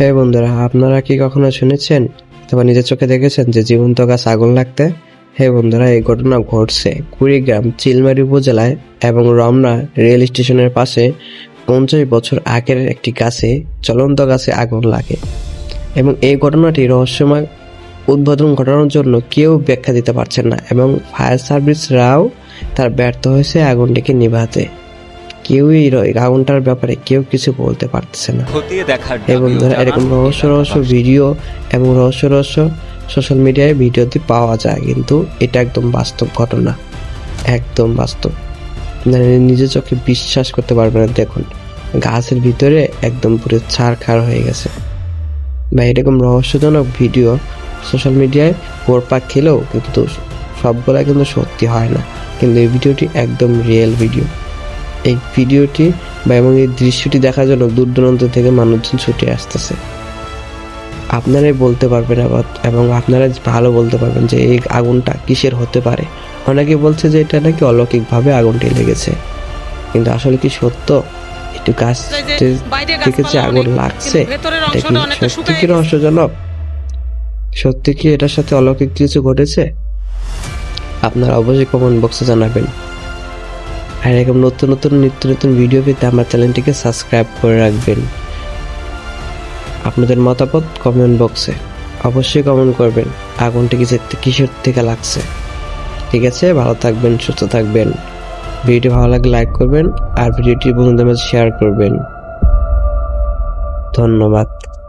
হে বন্ধুরা, আপনারা কি কখনো শুনেছেন অথবা নিজের চোখে দেখেছেন যে জীবন্ত গাছ আগুন লাগতে? হে বন্ধুরা, এই ঘটনা ঘটছে কুড়িগ্রাম, চিলমারি উপজেলায় এবং রমনা রেল স্টেশনের পাশে পঞ্চাশ বছর আগের একটি গাছে চলন্ত গাছে আগুন লাগে। এবং এই ঘটনাটি রহস্যময় উদ্বোধন ঘটানোর জন্য কেউ ব্যাখ্যা দিতে পারছেন না এবং ফায়ার সার্ভিসরাও তার ব্যর্থ হয়েছে আগুনটিকে নিভাতে। কেউই র- এই ব্যাপারে কেউ কিছু বলতে পারতেছে না। এই বন্ধুরা দাবিও এরকম রহস্য রহস্য ভিডিও এবং রহস্য রহস্য সোশ্যাল মিডিয়ায় ভিডিওতে পাওয়া যায় কিন্তু এটা একদম বাস্তব ঘটনা। একদম বাস্তব। মানে নিজের চোখে বিশ্বাস করতে পারবে না দেখুন। গাছের ভিতরে একদম পুরো ছাড়খাড় হয়ে গেছে। বা এরকম রহস্যজনক ভিডিও সোশ্যাল মিডিয়ায় ঘোরপাক খেলেও কিন্তু সবগুলা কিন্তু সত্যি হয় না। কিন্তু এই ভিডিওটি একদম রিয়েল ভিডিও এই ভিডিওটি বা এবং এই দৃশ্যটি দেখার জন্য দূর দূরান্ত থেকে মানুষজন ছুটে আসতেছে। আপনারাই বলতে পারবেন আবার এবং আপনারা ভালো বলতে পারবেন যে এই আগুনটা কিসের হতে পারে। অনেকে বলছে যে এটা নাকি অলৌকিকভাবে আগুনটি লেগেছে। কিন্তু আসলে কি সত্য? একটু গাছ থেকে যে আগুন লাগছে এটা সত্যি কি রহস্যজনক? সত্যি কি এটার সাথে অলৌকিক কিছু ঘটেছে? আপনারা অবশ্যই কমেন্ট বক্সে জানাবেন। আর এরকম নতুন নতুন নিত্য নতুন ভিডিও পেতে আমার চ্যানেলটিকে সাবস্ক্রাইব করে রাখবেন। আপনাদের মতামত কমেন্ট বক্সে অবশ্যই কমেন্ট করবেন। আগুনটি কিসের কিসের থেকে লাগছে? ঠিক আছে, ভালো থাকবেন, সুস্থ থাকবেন। ভিডিওটি ভালো লাগলে লাইক করবেন আর ভিডিওটি বন্ধুদের মাঝে শেয়ার করবেন। ধন্যবাদ।